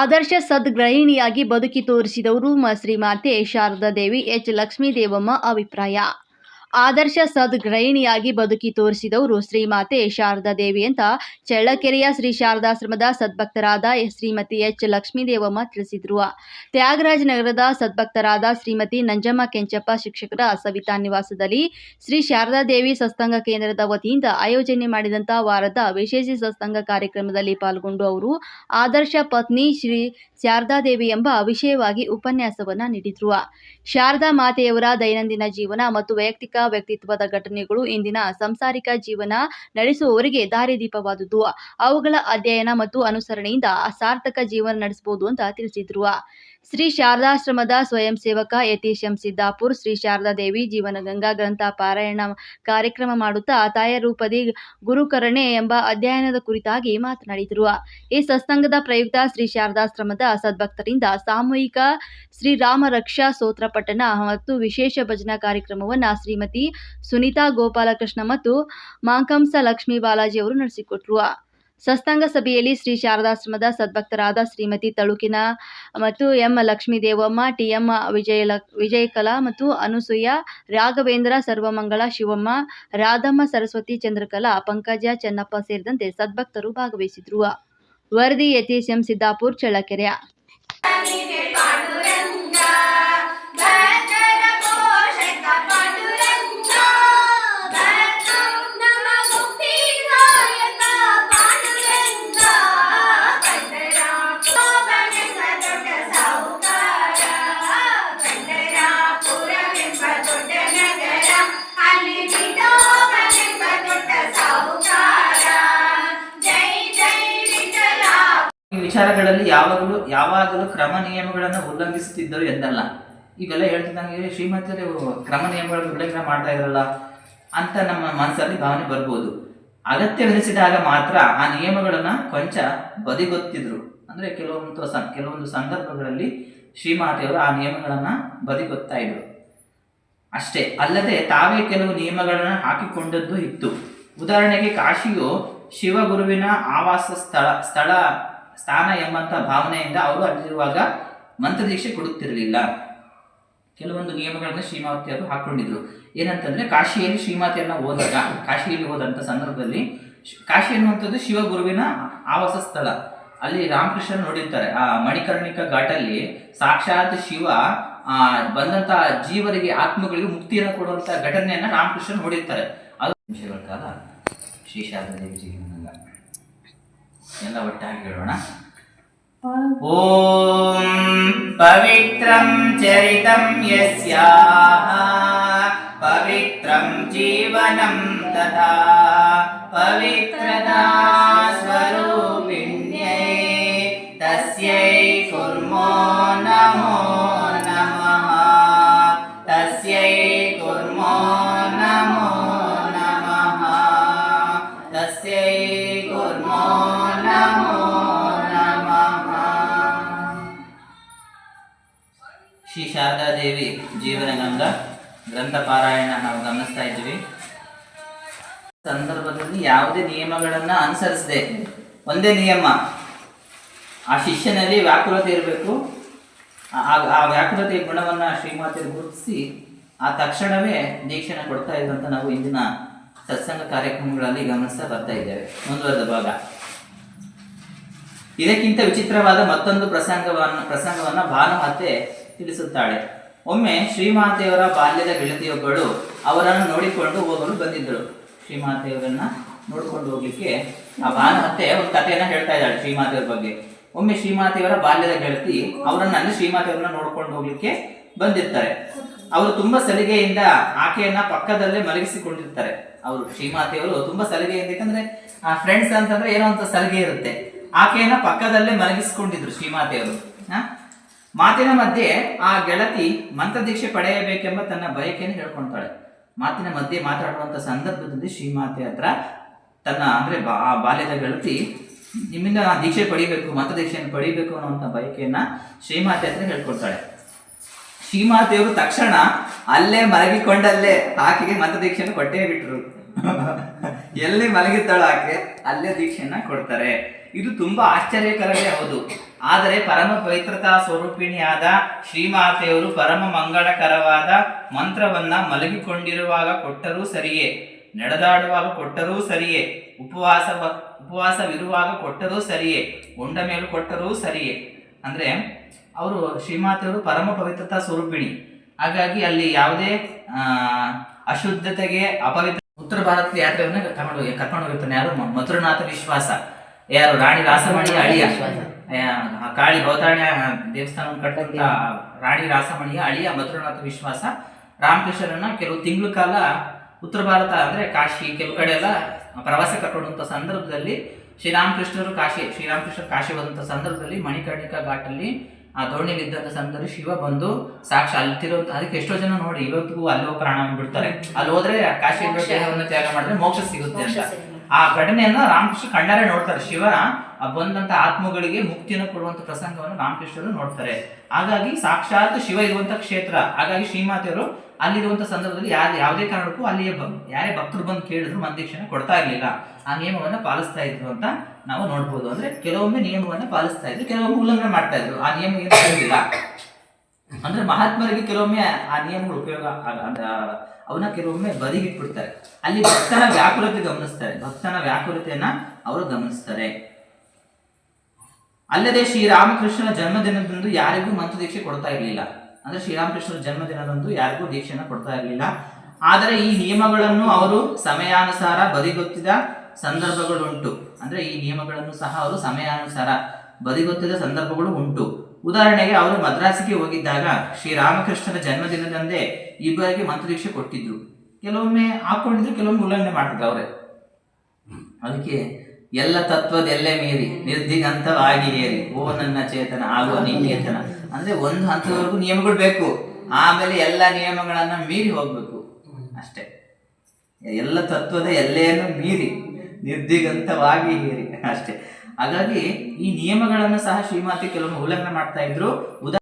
ಆದರ್ಶ ಸದ್ಗೃಹಿಣಿಯಾಗಿ ಬದುಕಿ ತೋರಿಸಿದವರು ಶ್ರೀಮಾತೆ ಶಾರದಾ ದೇವಿ ಎಚ್. ಲಕ್ಷ್ಮೀದೇವಮ್ಮ ಅಭಿಪ್ರಾಯ. ಆದರ್ಶ ಸದ್ಗೃಹಿಣಿಯಾಗಿ ಬದುಕಿ ತೋರಿಸಿದವರು ಶ್ರೀಮಾತೆ ಶಾರದಾ ದೇವಿ ಅಂತ ಚಳ್ಳಕೆರೆಯ ಶ್ರೀ ಶಾರದಾಶ್ರಮದ ಸದ್ಭಕ್ತರಾದ ಶ್ರೀಮತಿ ಎಚ್ ಲಕ್ಷ್ಮೀದೇವಮ್ಮ ತಿಳಿಸಿದ್ರು. ತ್ಯಾಗರಾಜ ನಗರದ ಸದ್ಭಕ್ತರಾದ ಶ್ರೀಮತಿ ನಂಜಮ್ಮ ಕೆಂಚಪ್ಪ ಶಿಕ್ಷಕರ ಸವಿತಾ ನಿವಾಸದಲ್ಲಿ ಶ್ರೀ ಶಾರದಾ ದೇವಿ ಸತ್ಸಂಗ ಕೇಂದ್ರದ ವತಿಯಿಂದ ಆಯೋಜನೆ ಮಾಡಿದಂಥ ವಾರದ ವಿಶೇಷ ಸತ್ಸಂಗ ಕಾರ್ಯಕ್ರಮದಲ್ಲಿ ಪಾಲ್ಗೊಂಡು ಅವರು ಆದರ್ಶ ಪತ್ನಿ ಶ್ರೀ ಶಾರದಾ ದೇವಿ ಎಂಬ ವಿಷಯವಾಗಿ ಉಪನ್ಯಾಸವನ್ನ ನೀಡಿದ್ರು. ಶಾರದಾ ಮಾತೆಯವರ ದೈನಂದಿನ ಜೀವನ ಮತ್ತು ವೈಯಕ್ತಿಕ ವ್ಯಕ್ತಿತ್ವದ ಘಟನೆಗಳು ಇಂದಿನ ಸಂಸಾರಿಕ ಜೀವನ ನಡೆಸುವವರಿಗೆ ದಾರಿದೀಪವಾದುದು ಅವುಗಳ ಅಧ್ಯಯನ ಮತ್ತು ಅನುಸರಣೆಯಿಂದ ಸಾರ್ಥಕ ಜೀವನ ನಡೆಸಬಹುದು ಅಂತ ತಿಳಿಸಿದ್ರು. ಶ್ರೀ ಶಾರದಾಶ್ರಮದ ಸ್ವಯಂ ಸೇವಕ ಯತೀಶ್ ಎಂ ಸಿದ್ದಾಪುರ್, ಶ್ರೀ ಶಾರದಾ ದೇವಿ ಜೀವನ ಗಂಗಾ ಗ್ರಂಥ ಪಾರಾಯಣ ಕಾರ್ಯಕ್ರಮ ಮಾಡುತ್ತಾ ತಾಯ ರೂಪದಿ ಗುರುಕರಣೆ ಎಂಬ ಅಧ್ಯಯನದ ಕುರಿತಾಗಿ ಮಾತನಾಡಿದರು. ಈ ಸತ್ಸಂಗದ ಪ್ರಯುಕ್ತ ಶ್ರೀ ಶಾರದಾಶ್ರಮದ ಸದ್ಭಕ್ತರಿಂದ ಸಾಮೂಹಿಕ ಶ್ರೀರಾಮ ರಕ್ಷಾ ಸ್ತೋತ್ರ ಪಠಣ ಮತ್ತು ವಿಶೇಷ ಭಜನಾ ಕಾರ್ಯಕ್ರಮವನ್ನು ಶ್ರೀಮತಿ ಸುನೀತಾ ಗೋಪಾಲಕೃಷ್ಣ ಮತ್ತು ಮಾಂಕಂಸ ಲಕ್ಷ್ಮೀ ಬಾಲಾಜಿ ಅವರು ನಡೆಸಿಕೊಟ್ರು. ಸತ್ಸಂಗ ಸಭೆಯಲ್ಲಿ ಶ್ರೀ ಶಾರದಾಶ್ರಮದ ಸದ್ಭಕ್ತರಾದ ಶ್ರೀಮತಿ ತಳುಕಿನ ಮತ್ತು ಎಂ ಲಕ್ಷ್ಮೀದೇವಮ್ಮ ಟಿಎಂ ವಿಜಯ ವಿಜಯಕಲಾ ಮತ್ತು ಅನುಸೂಯ, ರಾಘವೇಂದ್ರ ಸರ್ವಮಂಗಳ ಶಿವಮ್ಮ, ರಾಧಮ್ಮ ಸರಸ್ವತಿ ಚಂದ್ರಕಲಾ, ಪಂಕಜ ಚೆನ್ನಪ್ಪ ಸೇರಿದಂತೆ ಸದ್ಭಕ್ತರು ಭಾಗವಹಿಸಿದ್ರು. ವರದಿ ಯತೀಶ್ ಎಂ ಸಿದ್ದಾಪುರ್, ಚಳ್ಳಕೆರೆ. ವಿಚಾರಗಳಲ್ಲಿ ಯಾವಾಗಲೂ ಯಾವಾಗಲೂ ಕ್ರಮ ನಿಯಮಗಳನ್ನು ಉಲ್ಲಂಘಿಸುತ್ತಿದ್ದರು ಎಂದಲ್ಲ. ಈಗೆಲ್ಲ ಹೇಳ್ತಿದ್ದಂಗೆ ಶ್ರೀಮಂತರು ಕ್ರಮ ನಿಯಮಗಳನ್ನು ಉಲ್ಲಂಘನೆ ಮಾಡ್ತಾ ಇದ್ರಲ್ಲ ಅಂತ ನಮ್ಮ ಮನಸ್ಸಲ್ಲಿ ಭಾವನೆ ಬರ್ಬೋದು. ಅಗತ್ಯವೆನಿಸಿದಾಗ ಮಾತ್ರ ಆ ನಿಯಮಗಳನ್ನ ಕೊಂಚ ಬದಿಗೊತ್ತಿದ್ರು. ಅಂದ್ರೆ ಕೆಲವೊಂದು ಕೆಲವೊಂದು ಸಂದರ್ಭಗಳಲ್ಲಿ ಶ್ರೀಮಾತೆಯವರು ಆ ನಿಯಮಗಳನ್ನ ಬದಿಗೊತ್ತಾ ಇದ್ರು. ಅಷ್ಟೇ ಅಲ್ಲದೆ ತಾವೇ ಕೆಲವು ನಿಯಮಗಳನ್ನು ಹಾಕಿಕೊಂಡದ್ದು ಇತ್ತು. ಉದಾಹರಣೆಗೆ ಕಾಶಿಯು ಶಿವಗುರುವಿನ ಆವಾಸ ಸ್ಥಳ ಸ್ಥಳ ಸ್ಥಾನ ಎಂಬಂತ ಭಾವನೆಯಿಂದ ಅವರು ಅಲ್ಲಿರುವಾಗ ಮಂತ್ರದೀಕ್ಷೆ ಕೊಡುತ್ತಿರಲಿಲ್ಲ. ಕೆಲವೊಂದು ನಿಯಮಗಳನ್ನು ಅವರು ಹಾಕೊಂಡಿದ್ರು. ಏನಂತಂದ್ರೆ, ಕಾಶಿಯಲ್ಲಿ ಶ್ರೀಮಾತೆಯನ್ನ ಹೋದಾಗ ಕಾಶಿಯಲ್ಲಿ ಹೋದಂಥ ಸಂದರ್ಭದಲ್ಲಿ ಕಾಶಿ ಅನ್ನುವಂಥದ್ದು ಶಿವಗುರುವಿನ ಆವಾಸ ಸ್ಥಳ. ಅಲ್ಲಿ ರಾಮಕೃಷ್ಣ ನೋಡಿರ್ತಾರೆ, ಆ ಮಣಿಕರ್ಣಿಕ ಘಾಟಲ್ಲಿ ಸಾಕ್ಷಾತ್ ಶಿವ, ಆ, ಬಂದಂತ ಜೀವರಿಗೆ, ಆತ್ಮಗಳಿಗೆ ಮುಕ್ತಿಯನ್ನು ಕೊಡುವಂತ ಘಟನೆಯನ್ನ ರಾಮಕೃಷ್ಣ ನೋಡಿರ್ತಾರೆ. ಅದು ಕಾಲ ಶ್ರೀ ಎಲ್ಲ ಒಟ್ಟಾಗಿ ಹೇಳೋಣ ಓಂ ಪವಿತ್ರಂ ಚರಿತಂ ಯಸ್ಯಾಹ ಪವಿತ್ರಂ ಜೀವನಂ ತಥಾ ಪವಿತ್ರತಾ ಸ್ವರೂಪಿಣ್ಯೈ ತಸ್ಯೈ ಕುರ್ಮೋ ನಮೋ ನಮಃ ಶ್ರೀ ಶಾರದಾದೇವಿ ಜೀವನಗಂಗ ಗ್ರಂಥ ಪಾರಾಯಣ ನಾವು ಗಮನಿಸ್ತಾ ಇದ್ದೀವಿ. ಸಂದರ್ಭದಲ್ಲಿ ಯಾವುದೇ ನಿಯಮಗಳನ್ನ ಅನುಸರಿಸದೆ. ಒಂದೇ ನಿಯಮ. ಆ ಶಿಷ್ಯನಲ್ಲಿ ವ್ಯಾಕುಲತೆ ಇರಬೇಕು. ಆ ವ್ಯಾಕುಲತೆಯ ಗುಣವನ್ನ ಶ್ರೀಮಾತೆ ಗುರುತಿಸಿ ಆ ತಕ್ಷಣವೇ ದೀಕ್ಷೆನ ಕೊಡ್ತಾ ಇದ್ದಂತ ನಾವು ಇಂದಿನ ಸತ್ಸಂಗ ಕಾರ್ಯಕ್ರಮಗಳಲ್ಲಿ ಗಮನಿಸ್ತಾ ಬರ್ತಾ ಇದ್ದೇವೆ. ಮುಂದುವರೆದ ಭಾಗ. ಇದಕ್ಕಿಂತ ವಿಚಿತ್ರವಾದ ಮತ್ತೊಂದು ಪ್ರಸಂಗವನ್ನ ಪ್ರಸಂಗವನ್ನ ಭಾನುಮತೆ ತಿಳಿಸುತ್ತಾಳೆ. ಒಮ್ಮೆ ಶ್ರೀಮಾತೆಯವರ ಬಾಲ್ಯದ ಗೆಳತಿಯೊಬ್ಬಳು ಅವರನ್ನು ನೋಡಿಕೊಂಡು ಹೋಗಲು ಬಂದಿದ್ದಳು. ಶ್ರೀಮಾತೆಯವರನ್ನ ನೋಡಿಕೊಂಡು ಹೋಗ್ಲಿಕ್ಕೆ ಆ ಮತ್ತೆ ಒಂದು ಕಥೆಯನ್ನ ಹೇಳ್ತಾ ಇದ್ದಾಳೆ ಶ್ರೀಮಾತೆಯವರ ಬಗ್ಗೆ. ಒಮ್ಮೆ ಶ್ರೀಮಾತೆಯವರ ಬಾಲ್ಯದ ಗೆಳತಿ ಅವರನ್ನ ಅಲ್ಲಿ ಶ್ರೀಮಾತೆಯವರನ್ನ ನೋಡ್ಕೊಂಡು ಹೋಗ್ಲಿಕ್ಕೆ ಬಂದಿರ್ತಾರೆ. ಅವರು ತುಂಬಾ ಸಲಿಗೆಯಿಂದ ಆಕೆಯನ್ನ ಪಕ್ಕದಲ್ಲೇ ಮಲಗಿಸಿಕೊಂಡಿರ್ತಾರೆ. ಅವರು ಶ್ರೀಮಾತೆಯವರು ತುಂಬಾ ಸಲಿಗೆಯಿಂದ, ಯಾಕಂದ್ರೆ ಆ ಫ್ರೆಂಡ್ಸ್ ಅಂತಂದ್ರೆ ಏನೋ ಅಂತ ಸಲಿಗೆ ಇರುತ್ತೆ. ಆಕೆಯನ್ನ ಪಕ್ಕದಲ್ಲೇ ಮಲಗಿಸಿಕೊಂಡಿದ್ರು ಶ್ರೀಮಾತೆಯವರು? ಮಾತಿನ ಮಧ್ಯೆ ಆ ಗೆಳತಿ ಮಂತ್ರದೀಕ್ಷೆ ಪಡೆಯಬೇಕೆಂಬ ತನ್ನ ಬಯಕೆಯನ್ನು ಹೇಳ್ಕೊಳ್ತಾಳೆ. ಮಾತಿನ ಮಧ್ಯೆ ಮಾತಾಡುವಂತ ಸಂದರ್ಭದಲ್ಲಿ ಶ್ರೀಮಾತೆ ಹತ್ರ ತನ್ನ ಅಂದ್ರೆ ಬಾ, ಆ ಬಾಲ್ಯದ ಗೆಳತಿ ನಿಮ್ಮಿಂದ ನಾನು ದೀಕ್ಷೆ ಪಡಿಬೇಕು, ಮಂತ್ರದೀಕ್ಷೆಯನ್ನು ಪಡಿಬೇಕು ಅನ್ನುವಂಥ ಬಯಕೆಯನ್ನ ಶ್ರೀಮಾತೆ ಹತ್ರ ಹೇಳ್ಕೊಳ್ತಾಳೆ. ಶ್ರೀಮಾತೆಯವರು ತಕ್ಷಣ ಅಲ್ಲೇ ಮಲಗಿಕೊಂಡಲ್ಲೇ ಆಕೆಗೆ ಮಂತ್ರದೀಕ್ಷೆಯನ್ನು ದೀಕ್ಷೆಯನ್ನು ಕೊಟ್ಟೇ ಬಿಟ್ರು. ಎಲ್ಲಿ ಮಲಗಿದ್ದಾಳ ಆಕೆ, ಅಲ್ಲೇ ದೀಕ್ಷೆಯನ್ನ ಕೊಡ್ತಾರೆ. ಇದು ತುಂಬಾ ಆಶ್ಚರ್ಯಕರವೇ ಹೌದು. ಆದರೆ ಪರಮ ಪವಿತ್ರತಾ ಸ್ವರೂಪಿಣಿಯಾದ ಶ್ರೀಮಾತೆಯವರು ಪರಮ ಮಂಗಳಕರವಾದ ಮಂತ್ರವನ್ನ ಮಲಗಿಕೊಂಡಿರುವಾಗ ಕೊಟ್ಟರೂ ಸರಿಯೇ, ನಡೆದಾಡುವಾಗ ಕೊಟ್ಟರೂ ಸರಿಯೇ, ಉಪವಾಸ ಉಪವಾಸವಿರುವಾಗ ಕೊಟ್ಟರೂ ಸರಿಯೇ, ಉಂಡ ಮೇಲೆ ಕೊಟ್ಟರೂ ಸರಿಯೇ. ಅಂದ್ರೆ ಅವರು ಶ್ರೀಮಾತೆಯವರು ಪರಮ ಪವಿತ್ರತಾ ಸ್ವರೂಪಿಣಿ. ಹಾಗಾಗಿ ಅಲ್ಲಿ ಯಾವುದೇ ಅಶುದ್ಧತೆಗೆ, ಅಪವಿತ್ರ ಉತ್ತರ ಭಾರತದ ಯಾತ್ರೆಯನ್ನ ಕರ್ಕೊಂಡು ಹೋಗಿ ಕರ್ಕೊಂಡು ಹೋಗಿರ್ತಾನೆ ಯಾರು? ಮಧುರನಾಥ ವಿಶ್ವಾಸ. ಯಾರು? ರಾಣಿ ರಾಸಮಣಿ ಅಳಿಯ. ಕಾಳಿ ಭವತಾರಣ್ಯ ದೇವಸ್ಥಾನ ಕಟ್ಟಿದ ರಾಣಿ ರಾಸಮಣಿಯ ಅಳಿಯ ಮಧುರನಾಥ ವಿಶ್ವಾಸ. ರಾಮಕೃಷ್ಣರನ್ನ ಕೆಲವು ತಿಂಗಳ ಕಾಲ ಉತ್ತರ ಭಾರತ ಅಂದ್ರೆ ಕಾಶಿ ಕೆಲವು ಕಡೆ ಎಲ್ಲ ಪ್ರವಾಸ ಕರ್ಕೊಂಡಂತ ಸಂದರ್ಭದಲ್ಲಿ ಶ್ರೀರಾಮಕೃಷ್ಣರು ಕಾಶಿ ಶ್ರೀರಾಮಕೃಷ್ಣ ಕಾಶಿ ಬಂದಂತ ಸಂದರ್ಭದಲ್ಲಿ ಮಣಿಕರ್ಣಿಕಾ ಘಾಟಲ್ಲಿ ಆ ದೋಣಿಲಿ ಇದ್ದಂತ ಸಂದರ್ಭ ಶಿವ ಬಂದು ಸಾಕ್ಷಿ ಅಲ್ತಿರೋ ಅದಕ್ಕೆ ಎಷ್ಟೋ ಜನ ನೋಡಿ ಇವತ್ತಿಗೂ ಅಲ್ಲೋ ಪ್ರಾಣ ಬಿಡ್ತಾರೆ ಅಲ್ಲಿ ಹೋದ್ರೆ ಕಾಶಿ ದೇಹವನ್ನು ತ್ಯಾಗ ಮಾಡಿದ್ರೆ ಮೋಕ್ಷ ಸಿಗುತ್ತೆ ಅಂತ. ಆ ಘಟನೆಯನ್ನ ರಾಮಕೃಷ್ಣ ಕಣ್ಣಾರೆ ನೋಡ್ತಾರೆ. ಶಿವನ ಆ ಬಂದಂತ ಆತ್ಮಗಳಿಗೆ ಮುಕ್ತಿಯನ್ನು ಕೊಡುವಂತ ಪ್ರಸಂಗವನ್ನು ರಾಮಕೃಷ್ಣರು ನೋಡ್ತಾರೆ. ಹಾಗಾಗಿ ಸಾಕ್ಷಾತ್ ಶಿವ ಇರುವಂತ ಕ್ಷೇತ್ರ. ಹಾಗಾಗಿ ಶ್ರೀಮಾತೆಯವರು ಅಲ್ಲಿರುವಂತ ಸಂದರ್ಭದಲ್ಲಿ ಯಾರು, ಯಾವುದೇ ಕಾರಣಕ್ಕೂ ಅಲ್ಲಿಯ ಯಾರೇ ಭಕ್ತರು ಬಂದು ಕೇಳಿದ್ರು ಮಂದೀಕ್ಷೆನ ಕೊಡ್ತಾ ಇರ್ಲಿಲ್ಲ. ಆ ನಿಯಮವನ್ನ ಪಾಲಿಸ್ತಾ ಇದ್ರು ಅಂತ ನಾವು ನೋಡ್ಬೋದು. ಅಂದ್ರೆ ಕೆಲವೊಮ್ಮೆ ನಿಯಮವನ್ನ ಪಾಲಿಸ್ತಾ ಇದ್ರು, ಕೆಲವೊಮ್ಮೆ ಉಲ್ಲಂಘನೆ ಮಾಡ್ತಾ ಇದ್ರು. ಆ ನಿಯಮ ಏನು ಇರೋದಿಲ್ಲ ಅಂದ್ರೆ ಮಹಾತ್ಮರಿಗೆ ಕೆಲವೊಮ್ಮೆ ಆ ನಿಯಮಗಳು ಉಪಯೋಗ ಅವನ್ನ ಕೆಲವೊಮ್ಮೆ ಬದಿಗಿಟ್ಬಿಡ್ತಾರೆ. ಅಲ್ಲಿ ಭಕ್ತನ ವ್ಯಾಕುಲತೆ ಗಮನಿಸ್ತಾರೆ. ಭಕ್ತನ ವ್ಯಾಕುಲತೆಯನ್ನ ಅವರು ಗಮನಿಸ್ತಾರೆ. ಅಲ್ಲದೆ ಶ್ರೀರಾಮಕೃಷ್ಣನ ಜನ್ಮದಿನದಂದು ಯಾರಿಗೂ ಮಂತ್ರ ದೀಕ್ಷೆ ಕೊಡ್ತಾ ಇರಲಿಲ್ಲ. ಅಂದ್ರೆ ಶ್ರೀರಾಮಕೃಷ್ಣರ ಜನ್ಮದಿನದಂದು ಯಾರಿಗೂ ದೀಕ್ಷೆಯನ್ನು ಕೊಡ್ತಾ ಇರಲಿಲ್ಲ. ಆದರೆ ಈ ನಿಯಮಗಳನ್ನು ಅವರು ಸಮಯಾನುಸಾರ ಬದಿಗೊತ್ತಿದ ಸಂದರ್ಭಗಳುಂಟು. ಅಂದ್ರೆ ಈ ನಿಯಮಗಳನ್ನು ಸಹ ಅವರು ಸಮಯಾನುಸಾರ ಬದಿಗೊತ್ತಿದ ಸಂದರ್ಭಗಳು ಉಂಟು. ಉದಾಹರಣೆಗೆ ಅವರು ಮದ್ರಾಸಿಗೆ ಹೋಗಿದ್ದಾಗ ಶ್ರೀರಾಮಕೃಷ್ಣನ ಜನ್ಮದಿನದಂದೇ ಇಬ್ಬರಿಗೆ ಮಂತ್ರದೀಕ್ಷೆ ಕೊಟ್ಟಿದ್ರು. ಕೆಲವೊಮ್ಮೆ ಹಾಕೊಂಡಿದ್ರು, ಕೆಲವೊಮ್ಮೆ ಉಲ್ಲಂಘನೆ ಮಾಡ್ತಿದ್ರು ಅವರೇ. ಅದಕ್ಕೆ ಎಲ್ಲ ತತ್ವದೆಲ್ಲೇ ಮೀರಿ ನಿರ್ದಿಗಂತವಾಗಿ ಏರಿ ಓ ನನ್ನ ಚೇತನ, ಆಗುವ ನಿಕೇತನ ಅಂದ್ರೆ ಒಂದು ಹಂತದವರೆಗೂ ನಿಯಮಗಳು ಬೇಕು. ಆಮೇಲೆ ಎಲ್ಲ ನಿಯಮಗಳನ್ನ ಮೀರಿ ಹೋಗ್ಬೇಕು. ಅಷ್ಟೇ. ಎಲ್ಲ ತತ್ವದ ಎಲ್ಲೆಯನ್ನು ಮೀರಿ, ನಿರ್ದಿಗಂತವಾಗಿ ಹೀರಿ ಅಷ್ಟೇ. ಹಾಗಾಗಿ ಈ ನಿಯಮಗಳನ್ನು ಸಹ ಶ್ರೀಮಾತೆ ಕೆಲವೊಮ್ಮೆ ಉಲ್ಲಂಘನೆ ಮಾಡ್ತಾ ಇದ್ರು.